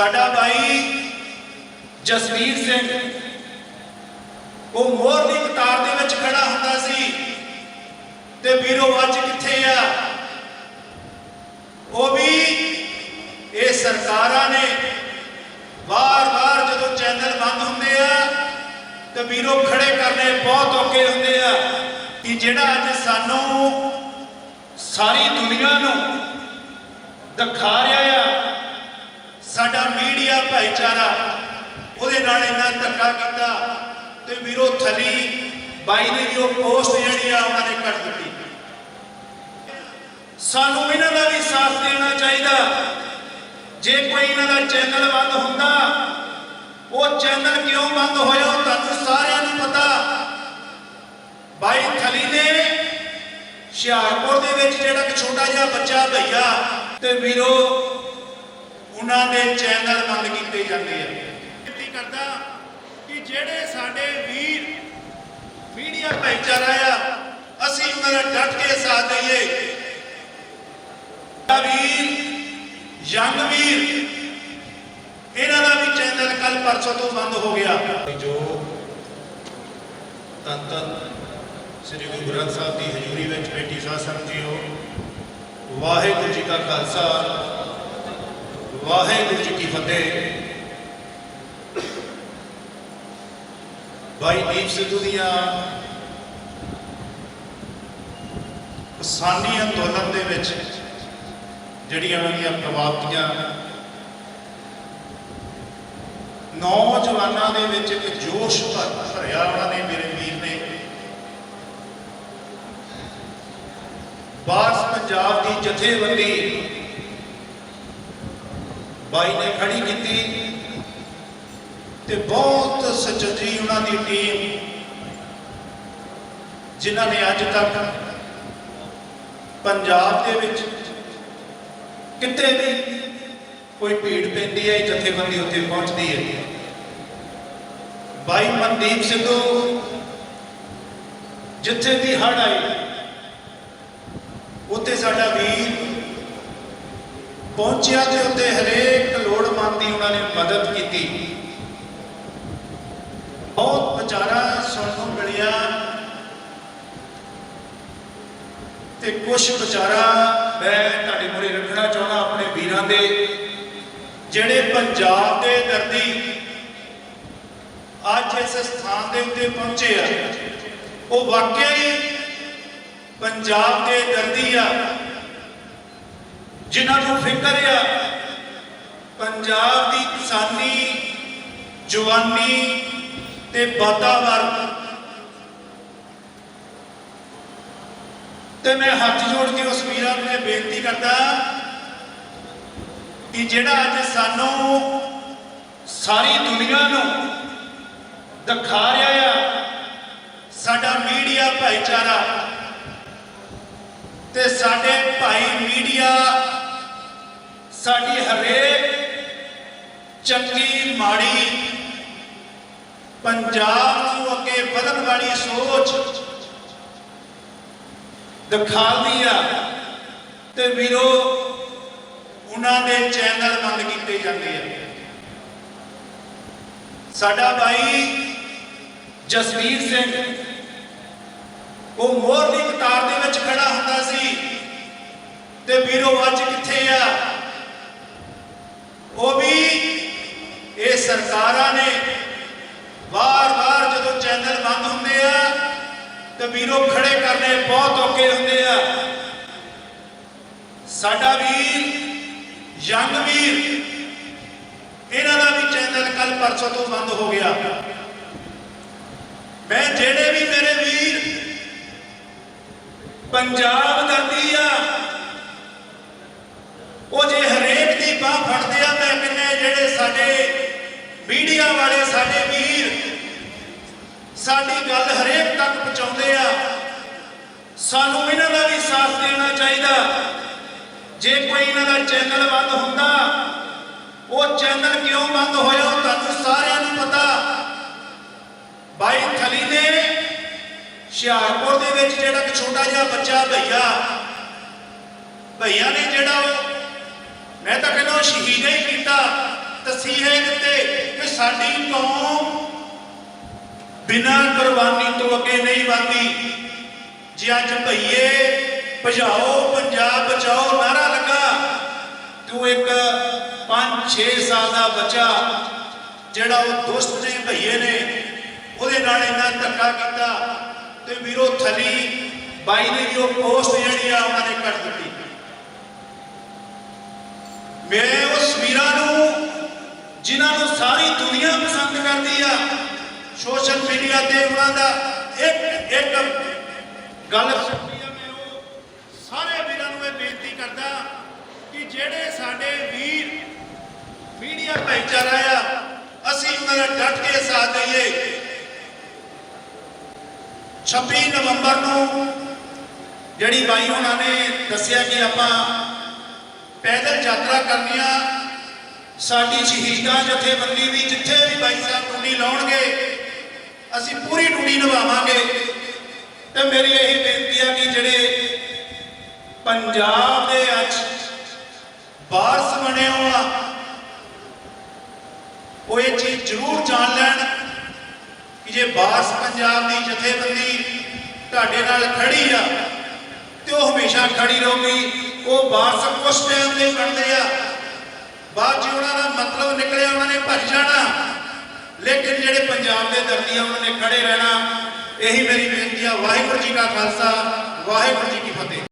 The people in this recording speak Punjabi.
ਸਾਡਾ ਭਾਈ ਜਸਵੀਰ ਸਿੰਘ, ਉਹ ਮੋਹਰ ਦੀ ਕਤਾਰ ਦੇ ਵਿੱਚ ਖੜਾ ਹੁੰਦਾ ਸੀ ਤੇ ਵੀਰੋ ਅੱਜ ਕਿੱਥੇ ਆ? ਉਹ ਵੀ ਇਹ ਸਰਕਾਰਾਂ ਨੇ ਵਾਰ-ਵਾਰ ਜਦੋਂ ਚੈਨਲ ਬੰਦ ਹੁੰਦੇ ਆ ਤੇ ਵੀਰੋ ਖੜੇ ਕਰਨੇ ਬਹੁਤ ਔਖੇ ਹੁੰਦੇ ਆ ਕਿ ਜਿਹੜਾ ਅੱਜ ਸਾਨੂੰ ਸਾਰੀ ਦੁਨੀਆ ਨੂੰ ਦਿਖਾ ਰਿਹਾ ਆ। ਸਾਡਾ ਮੀਡੀਆ ਭਾਈਚਾਰਾ ਉਹਦੇ ਨਾਲ ਇੰਨਾ ਧੱਕਾ ਕੀਤਾ ਤੇ ਵੀਰੋ ਥਲੀ ਬਾਈ ਨੇ ਵੀ ਉਹ ਪੋਸਟ ਜਿਹੜੀ ਆ ਉਹਨਾਂ ਨੇ ਕੱਟ ਦਿੱਤੀ। ਸਾਨੂੰ ਇਹਨਾਂ ਦਾ ਵੀ ਸਾਥ ਦੇਣਾ ਚਾਹੀਦਾ। ਜੇ ਕੋਈ ਇਹਨਾਂ ਦਾ ਚੈਨਲ ਬੰਦ ਹੁੰਦਾ, ਉਹ ਚੈਨਲ ਕਿਉਂ ਬੰਦ ਹੋਇਆ ਤੁਹਾਨੂੰ ਸਾਰਿਆਂ ਨੂੰ ਪਤਾ। ਬਾਈ ਥਲੀ ਨੇ ਹੁਸ਼ਿਆਰਪੁਰ ਦੇ ਵਿੱਚ ਜਿਹੜਾ ਇੱਕ ਛੋਟਾ ਜਿਹਾ ਬੱਚਾ ਭਈਆ ਤੇ ਵੀਰੋ ਉਹਨਾਂ ਦੇ ਚੈਨਲ ਬੰਦ ਕੀਤੇ ਜਾਂਦੇ ਆ। ਬੇਨਤੀ ਕਰਦਾ ਕਿ ਜਿਹੜੇ ਸਾਡੇ ਵੀਰ ਮੀਡੀਆ ਭਾਈਚਾਰਾ ਆ, ਅਸੀਂ ਉਹਨਾਂ ਦਾ ਡਟ ਕੇ ਸਾਥ ਦਈਏ। ਵੀਰ, ਯੰਗ ਵੀਰ, ਇਹਨਾਂ ਦਾ ਵੀ ਚੈਨਲ ਕੱਲ ਪਰਸੋਂ ਤੋਂ ਬੰਦ ਹੋ ਗਿਆ। ਜੋ ਤਨ ਤਨ ਸ੍ਰੀ ਗੁਰੂ ਗ੍ਰੰਥ ਸਾਹਿਬ ਦੀ ਹਜ਼ੂਰੀ ਵਿੱਚ ਬੈਠੀ ਸਾਧ ਸੰਗਤ ਜੀਓ, ਵਾਹਿਗੁਰੂ ਜੀ ਕਾ ਖਾਲਸਾ ਵਾਹਿਗੁਰੂ ਜੀ ਕੀ ਫਤਿਹ। ਭਾਈ ਦੀਪ ਸਿੱਧੂ ਦੀਆਂ ਕਿਸਾਨੀ ਅੰਦੋਲਨ ਦੇ ਵਿੱਚ ਜਿਹੜੀਆਂ ਉਹਨਾਂ ਦੀਆਂ ਪ੍ਰਭਾਵਤੀਆਂ ਨੌਜਵਾਨਾਂ ਦੇ ਵਿੱਚ ਇੱਕ ਜੋਸ਼ ਭਰ- ਭਰਿਆ ਉਹਨਾਂ ਨੇ ਮੇਰੇ ਵੀਰ ਨੇ। ਬਾਸ ਪੰਜਾਬ ਦੀ ਜਥੇਬੰਦੀ ਬਾਈ ਨੇ ਖੜੀ ਕੀਤੀ ਤੇ ਬਹੁਤ ਸੱਚੀ ਉਹਨਾਂ ਦੀ ਟੀਮ ਜਿਨ੍ਹਾਂ ਨੇ ਅੱਜ ਤੱਕ ਪੰਜਾਬ ਦੇ ਵਿੱਚ ਕਿਤੇ ਵੀ ਕੋਈ ਭੀੜ ਪੈਂਦੀ ਹੈ ਜਥੇਬੰਦੀ ਉੱਥੇ ਪਹੁੰਚਦੀ ਹੈ। ਬਾਈ ਮਨਦੀਪ ਸਿੱਧੂ ਜਿੱਥੇ ਦੀ ਹੜ ਆਈ ਉੱਥੇ ਸਾਡਾ ਵੀਰ ਪਹੁੰਚਿਆ ਤੇ ਉੱਤੇ ਹਰੇਕ ਲੋੜਵੰਦ ਦੀ ਉਹਨਾਂ ਨੇ ਮਦਦ ਕੀਤੀ। ਬਹੁਤ ਵਿਚਾਰਾ ਸੁਣਨ ਨੂੰ ਮਿਲਿਆ ਤੇ ਕੁਝ ਵਿਚਾਰਾ, ਮੈਂ ਤੁਹਾਡੇ ਮੂਹਰੇ ਰੱਖਣਾ ਚਾਹੁੰਦਾ ਆਪਣੇ ਵੀਰਾਂ ਦੇ, ਜਿਹੜੇ ਪੰਜਾਬ ਦੇ ਦਰਦੀ ਅੱਜ ਇਸ ਸਥਾਨ ਦੇ ਉੱਤੇ ਪਹੁੰਚੇ ਆ। ਉਹ ਵਾਕਿਆ ਹੀ ਪੰਜਾਬ ਦੇ ਦਰਦੀ ਆ। ਜਿਨ੍ਹਾਂ ਨੂੰ ਫਿਕਰ ਆ, ਪੰਜਾਬ ਦੀ ਕਿਸਾਨੀ, ਜਵਾਨੀ ਤੇ ਵਾਤਾਵਰਨ। ਤੇ ਮੈਂ ਹੱਥ ਜੋੜ ਕੇ ਉਸ ਵੀਰਾਂ ਨੂੰ ਇਹ ਬੇਨਤੀ ਕਰਦਾ ਕਿ ਜਿਹੜਾ ਅੱਜ ਸਾਨੂੰ ਸਾਰੀ ਦੁਨੀਆ ਨੂੰ ਦਿਖਾ ਰਿਹਾ ਆ, ਸਾਡਾ ਮੀਡੀਆ ਭਾਈਚਾਰਾ ਤੇ ਸਾਡੇ ਭਾਈ ਮੀਡੀਆ ਸਾਡੀ ਹਰੇਕ ਚੰਗੀ, ਮਾੜੀ, ਪੰਜਾਬ ਨੂੰ ਅੱਗੇ ਵਧਣ ਵਾਲੀ ਸੋਚ ਦਿਖਾਉਂਦੀ ਆ ਤੇ ਵੀਰੋ, ਉਹਨਾਂ ਦੇ ਚੈਨਲ ਬੰਦ ਕੀਤੇ ਜਾਂਦੇ ਆ। ਸਾਡਾ ਭਾਈ ਜਸਵੀਰ ਸਿੰਘ, ਉਹ ਮੋਰ ਦੀ ਕਤਾਰ ਦੇ ਵਿੱਚ ਖੜਾ ਹੁੰਦਾ ਸੀ ਤੇ ਵੀਰੋ ਅੱਜ ਕਿੱਥੇ ਆ ਉਹ ਵੀ ਇਹ ਸਰਕਾਰਾਂ ਨੇ ਵਾਰ-ਵਾਰ ਜਦੋਂ ਚੈਨਲ ਬੰਦ ਹੁੰਦੇ ਆ, ਤੇ ਵੀਰੋ ਖੜੇ ਕਰਨੇ ਬਹੁਤ ਔਖੇ ਹੁੰਦੇ ਆ। ਸਾਡਾ ਵੀਰ, ਯੰਗ ਵੀਰ, ਇਹਨਾਂ ਦਾ ਵੀ ਚੈਨਲ ਕੱਲ ਪਰਸੋਂ ਤੋਂ ਬੰਦ ਹੋ ਗਿਆ। ਮੈਂ ਜਿਹੜੇ ਵੀ ਮੇਰੇ ਵੀਰ ਪੰਜਾਬ ਦਰਦੀ ਆ, ਉਹ ਜੇ ਹਰੇਕ ਦੀ ਬਾਹ ਫੜਦੇ ਆ ਮੈਂ ਕਹਿੰਦਾ ਜਿਹੜੇ ਸਾਡੇ ਮੀਡੀਆ ਵਾਲੇ ਸਾਡੇ ਵੀਰ, ਸਾਡੀ ਗੱਲ ਹਰੇਕ ਤੱਕ ਪਹੁੰਚਾਉਂਦੇ ਆ। ਸਾਨੂੰ ਇਹਨਾਂ ਦਾ ਵੀ ਸਾਥ ਦੇਣਾ ਚਾਹੀਦਾ। ਜੇ ਕੋਈ ਇਹਨਾਂ ਦਾ ਚੈਨਲ ਬੰਦ ਹੁੰਦਾ, ਉਹ ਚੈਨਲ ਕਿਉਂ ਬੰਦ ਹੋਇਆ ਉਹ ਤੁਹਾਨੂੰ ਸਾਰਿਆਂ ਨੂੰ ਪਤਾ। ਬਾਈ ਥਲੀ ਨੇ ਹੁਸ਼ਿਆਰਪੁਰ ਦੇ ਵਿੱਚ ਜਿਹੜਾ ਇੱਕ ਛੋਟਾ ਜਿਹਾ ਬੱਚਾ ਭਈਆ ਭਈਆ ਨੇ ਜਿਹੜਾ ਉਹ, ਮੈਂ ਤਾਂ ਕਹਿੰਦਾ ਉਹ ਸ਼ਹੀਦ ਹੀ ਕੀਤਾ। ਤਸੀਹੇ ਦਿੱਤੇ ਕਿ ਸਾਡੀ ਕੌਮ ਬਿਨਾਂ ਕੁਰਬਾਨੀ ਤੋਂ ਅੱਗੇ ਨਹੀਂ ਵਧਦੀ। ਜੇ ਅੱਜ ਭਈਏ ਭਜਾਓ, ਪੰਜਾਬ ਬਚਾਓ, ਨਾਰਾ ਲੱਗਾ, ਤੂੰ ਇੱਕ 5-6 ਸਾਲ ਦਾ ਬੱਚਾ ਜਿਹੜਾ ਉਹ ਦੋਸਤ ਨੇ ਭਈਏ ਨੇ, ਉਹਦੇ ਨਾਲ ਇੰਨਾ ਧੱਕਾ ਕੀਤਾ। ਤੇ ਵੀਰੋ ਥਲੀ ਬਾਈ ਨੇ ਵੀ ਉਹ ਪੋਸਟ ਜਿਹੜੀ ਆ ਉਹਨਾਂ ਨੇ ਕੱਟ ਦਿੱਤੀ ਮੈਂ ਉਸ ਵੀਰਾਂ ਨੂੰ ਜਿਨ੍ਹਾਂ ਨੂੰ ਸਾਰੀ ਦੁਨੀਆ ਪਸੰਦ ਕਰਦੀ ਆ, ਸੋਸ਼ਲ ਮੀਡੀਆ ਤੇ ਉਹਨਾਂ ਦਾ ਇੱਕ ਇੱਕ ਗੱਲ ਸੁਣਦੀ ਆ ਮੈਂ ਉਹ ਸਾਰੇ ਵੀਰਾਂ ਨੂੰ ਇਹ ਬੇਨਤੀ ਕਰਦਾ ਕਿ ਜਿਹੜੇ ਸਾਡੇ ਵੀਰ ਮੀਡੀਆ ਭਾਈਚਾਰਾ ਆ, ਅਸੀਂ ਉਹਨਾਂ ਦਾ ਡਟ ਕੇ ਸਾਥ ਦਈਏ। 26 ਨਵੰਬਰ ਨੂੰ ਜਿਹੜੀ ਬਾਈ ਉਹਨਾਂ ਨੇ ਦੱਸਿਆ ਕਿ ਆਪਾਂ ਪੈਦਲ ਯਾਤਰਾ ਕਰਨੀ ਆ ਸਾਡੀ ਸ਼ਹੀਦਾਂ ਜਥੇਬੰਦੀ ਵੀ ਜਿੱਥੇ ਵੀ ਬਾਈ ਸਾਹਿਬ ਟੂਣੀ ਲਾਉਣਗੇ, ਅਸੀਂ ਪੂਰੀ ਟੂਣੀ ਨਿਭਾਵਾਂਗੇ। ਤੇ ਮੇਰੀ ਇਹ ਬੇਨਤੀ ਆ ਕਿ ਜਿਹੜੇ ਪੰਜਾਬ ਦੇ ਅੱਜ ਵਾਰਸ ਬਣੇ ਹੋ ਆ, ਉਹ ਇਹ ਚੀਜ਼ ਜ਼ਰੂਰ ਜਾਣ ਲੈਣ ਕਿ ਜੇ ਵਾਰਸ ਪੰਜਾਬ ਦੀ ਜਥੇਬੰਦੀ ਤੁਹਾਡੇ ਨਾਲ ਖੜੀ ਆ, ਤੇ ਉਹ ਹਮੇਸ਼ਾ ਖੜੀ ਰਹੂਗੀ। ਉਹ ਵਾਰਸ ਕੁਛ ਟਾਈਮ ਦੇ ਬਣਦੇ ਆ। ਬਾਅਦ 'ਚ ਉਹਨਾਂ ਉਹਨਾਂ ਨੇ ਭੱਜ ਜਾਣਾ। ਲੇਕਿਨ ਜਿਹੜੇ ਪੰਜਾਬ ਦੇ ਦਰਦੀ ਆ, ਉਹਨਾਂ ਨੇ ਖੜੇ ਰਹਿਣਾ। ਇਹੀ ਮੇਰੀ ਬੇਨਤੀ ਆ, ਵਾਹਿਗੁਰੂ ਜੀ ਕਾ ਖਾਲਸਾ, ਵਾਹਿਗੁਰੂ ਜੀ ਕੀ ਫਤਿਹ।